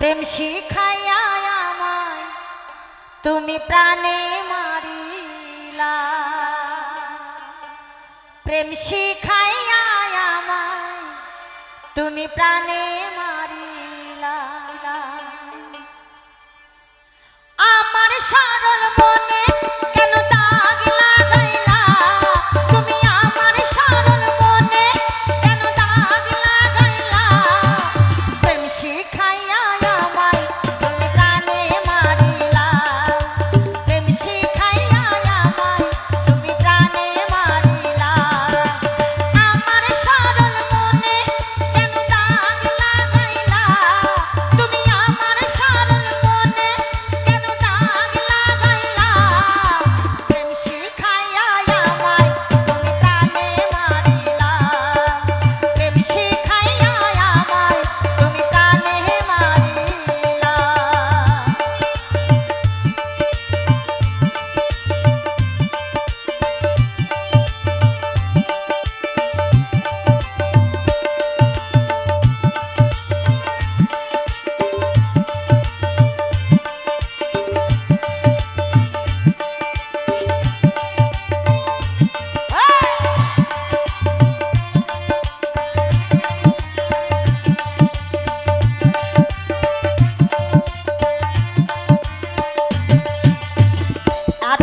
প্রেম শিখাইয়া আমায় তুমি প্রাণে মারিলা। প্রেম শিখাইয়া আমায় তুমি প্রাণে মারিলা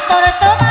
ভিতর তোমার